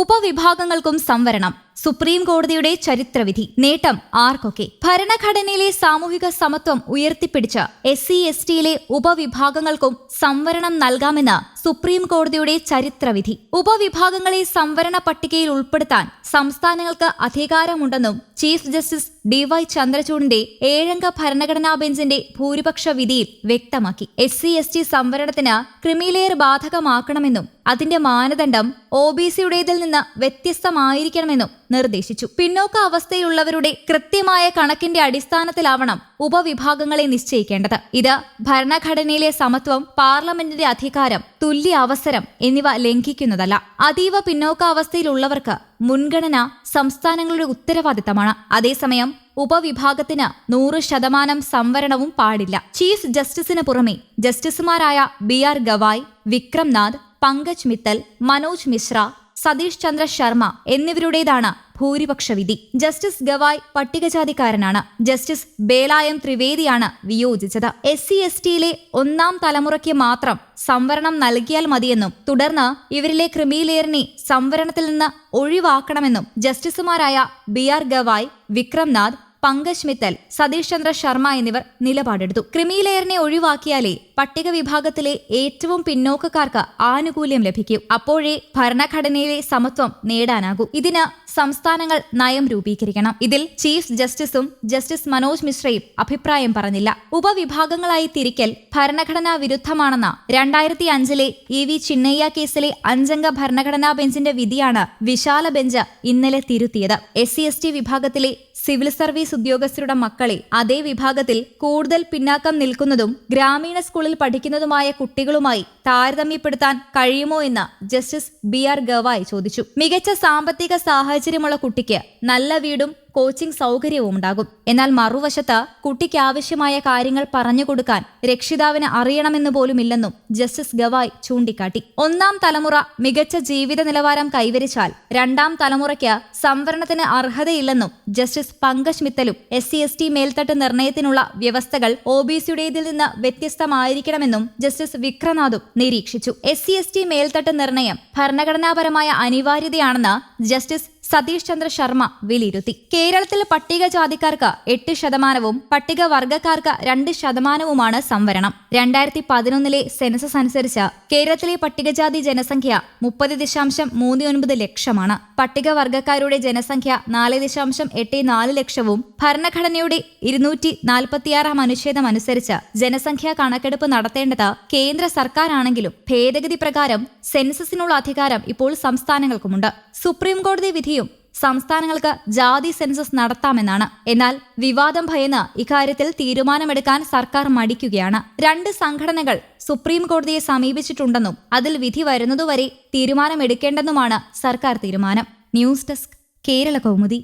ഉപവിഭാഗങ്ങൾക്കും സംവരണം. സുപ്രീം കോടതിയുടെ ചരിത്രവിധി നേട്ടം ആർക്കൊക്കെ? ഭരണഘടനയിലെ സാമൂഹിക സമത്വം ഉയർത്തിപ്പിടിച്ച എസ് സി എസ് ടിയിലെ ഉപവിഭാഗങ്ങൾക്കും സംവരണം നൽകാമെന്ന് സുപ്രീം കോടതിയുടെ ചരിത്രവിധി. ഉപവിഭാഗങ്ങളെ സംവരണ പട്ടികയിൽ ഉൾപ്പെടുത്താൻ സംസ്ഥാനങ്ങൾക്ക് അധികാരമുണ്ടെന്നും ചീഫ് ജസ്റ്റിസ് ഡി വൈ ചന്ദ്രചൂഡിന്റെ ഏഴംഗ ഭരണഘടനാ ബെഞ്ചിന്റെ ഭൂരിപക്ഷ വിധിയിൽ വ്യക്തമാക്കി. എസ് സി എസ് ടി സംവരണത്തിന് ക്രിമിലെയർ ബാധകമാക്കണമെന്നും അതിന്റെ മാനദണ്ഡം ഒ ബി സിയുടേതിൽ നിന്ന് വ്യത്യസ്തമായിരിക്കണമെന്നും നിർദ്ദേശിച്ചു. പിന്നോക്ക അവസ്ഥയിലുള്ളവരുടെ കൃത്യമായ കണക്കിന്റെ അടിസ്ഥാനത്തിലാവണം ഉപവിഭാഗങ്ങളെ നിശ്ചയിക്കേണ്ടത്. ഇത് ഭരണഘടനയിലെ സമത്വം പാർലമെന്റിന്റെ അധികാരം തുല്യ അവസരം എന്നിവ ലംഘിക്കുന്നതല്ല. അതീവ പിന്നോക്കാവസ്ഥയിലുള്ളവർക്ക് മുൻഗണന സംസ്ഥാനങ്ങളുടെ ഉത്തരവാദിത്തമാണ്. അതേസമയം ഉപവിഭാഗത്തിന് നൂറ് ശതമാനം സംവരണവും പാടില്ല. ചീഫ് ജസ്റ്റിസിന് പുറമെ ജസ്റ്റിസുമാരായ ബി ആർ ഗവായ് വിക്രംനാഥ് പങ്കജ് മിത്തൽ മനോജ് മിശ്ര സതീഷ് ചന്ദ്ര ശർമ്മ എന്നിവരുടേതാണ് ഭൂരിപക്ഷ വിധി ജസ്റ്റിസ് ഗവായ് പട്ടികജാതിക്കാരനാണ്. ജസ്റ്റിസ് ബേലായം ത്രിവേദിയാണ് വിയോജിച്ചത്. എസ് സി എസ് ടിയിലെ ഒന്നാം തലമുറയ്ക്ക് മാത്രം സംവരണം നൽകിയാൽ മതിയെന്നും തുടർന്ന് ഇവരിലെ ക്രിമിലേറിനെ സംവരണത്തിൽ നിന്ന് ഒഴിവാക്കണമെന്നും ജസ്റ്റിസുമാരായ ബി ആർ ഗവായ് വിക്രംനാഥ് പങ്കജ് മിത്തൽ സതീഷ് ചന്ദ്ര ശർമ്മ എന്നിവർ നിലപാടെടുത്തു. ക്രിമിലെയറിനെ ഒഴിവാക്കിയാലേ പട്ടിക വിഭാഗത്തിലെ ഏറ്റവും പിന്നോക്കക്കാർക്ക് ആനുകൂല്യം ലഭിക്കൂ. അപ്പോഴേ ഭരണഘടനയിലെ സമത്വം നേടാനാകൂ. ഇതിന് സംസ്ഥാനങ്ങൾ നയം രൂപീകരിക്കണം. ഇതിൽ ചീഫ് ജസ്റ്റിസും ജസ്റ്റിസ് മനോജ് മിശ്രയും അഭിപ്രായം പറഞ്ഞില്ല. ഉപവിഭാഗങ്ങളായി തിരിക്കൽ ഭരണഘടനാ വിരുദ്ധമാണെന്ന രണ്ടായിരത്തി അഞ്ചിലെ ഇ വി ചിന്നയ്യ കേസിലെ അഞ്ചംഗ ഭരണഘടനാ ബെഞ്ചിന്റെ വിധിയാണ് വിശാല ബെഞ്ച് ഇന്നലെ തിരുത്തിയത്. എസ് സി എസ് ടി വിഭാഗത്തിലെ സിവിൽ സർവീസ് ഉദ്യോഗസ്ഥരുടെ മക്കളെ അതേ വിഭാഗത്തിൽ കൂടുതൽ പിന്നാക്കം നിൽക്കുന്നതും ഗ്രാമീണ സ്കൂളിൽ പഠിക്കുന്നതുമായ കുട്ടികളുമായി താരതമ്യപ്പെടുത്താൻ കഴിയുമോ എന്ന് ജസ്റ്റിസ് ബി ആർ ഗവായ് ചോദിച്ചു. മികച്ച സാമ്പത്തിക സാഹചര്യമുള്ള കുട്ടിക്ക് നല്ല വീടും കോച്ചിംഗ് സൗകര്യവും ഉണ്ടാകും. എന്നാൽ മറുവശത്ത് കുട്ടിക്ക് ആവശ്യമായ കാര്യങ്ങൾ പറഞ്ഞു കൊടുക്കാൻ രക്ഷിതാവിന് അറിയണമെന്ന് പോലുമില്ലെന്നും ജസ്റ്റിസ് ഗവായ് ചൂണ്ടിക്കാട്ടി. ഒന്നാം തലമുറ മികച്ച ജീവിത നിലവാരം കൈവരിച്ചാൽ രണ്ടാം തലമുറയ്ക്ക് സംവരണത്തിന് അർഹതയില്ലെന്നും ജസ്റ്റിസ് പങ്കജ് മിത്തലും എസ് സി എസ് ടി മേൽത്തട്ട് നിർണയത്തിനുള്ള വ്യവസ്ഥകൾ ഒ ബി സിയുടേതിൽ നിന്ന് വ്യത്യസ്തമായിരിക്കണമെന്നും ജസ്റ്റിസ് വിക്രനാഥും നിരീക്ഷിച്ചു. എസ് സി എസ് ടി മേൽത്തട്ട് നിർണയം ഭരണഘടനാപരമായ അനിവാര്യതയാണെന്ന് ജസ്റ്റിസ് സതീഷ് ചന്ദ്ര ശർമ്മ വിലയിരുത്തി. കേരളത്തിൽ പട്ടികജാതിക്കാർക്ക് എട്ട് ശതമാനവും പട്ടികവർഗക്കാർക്ക് രണ്ട് ശതമാനവുമാണ് സംവരണം. രണ്ടായിരത്തി പതിനൊന്നിലെ സെൻസസ് അനുസരിച്ച് കേരളത്തിലെ പട്ടികജാതി ജനസംഖ്യ മുപ്പത് ദശാംശം മൂന്ന് ഒൻപത് ലക്ഷമാണ്. പട്ടികവർഗക്കാരുടെ ജനസംഖ്യ നാല് ദശാംശം എട്ട് നാല് ലക്ഷവും ഭരണഘടനയുടെ ഇരുന്നൂറ്റി നാൽപ്പത്തിയാറാം അനുച്ഛേദം അനുസരിച്ച് ജനസംഖ്യാ കണക്കെടുപ്പ് നടത്തേണ്ടത് കേന്ദ്ര സർക്കാരാണെങ്കിലും ഭേദഗതി പ്രകാരം സെൻസസിനുള്ള അധികാരം ഇപ്പോൾ സംസ്ഥാനങ്ങൾക്കുമുണ്ട്. സുപ്രീം കോടതി വിധിയും സംസ്ഥാനങ്ങൾക്ക് ജാതി സെൻസസ് നടത്താമെന്നാണ്. എന്നാൽ വിവാദം ഭയന്ന് ഇക്കാര്യത്തിൽ തീരുമാനമെടുക്കാൻ സർക്കാർ മടിക്കുകയാണ്. രണ്ട് സംഘടനകൾ സുപ്രീം കോടതിയെ സമീപിച്ചിട്ടുണ്ടെന്നും അതിൽ വിധി വരുന്നതുവരെ തീരുമാനമെടുക്കേണ്ടെന്നുമാണ് സർക്കാർ തീരുമാനം. News desk Kerala Kaumudi.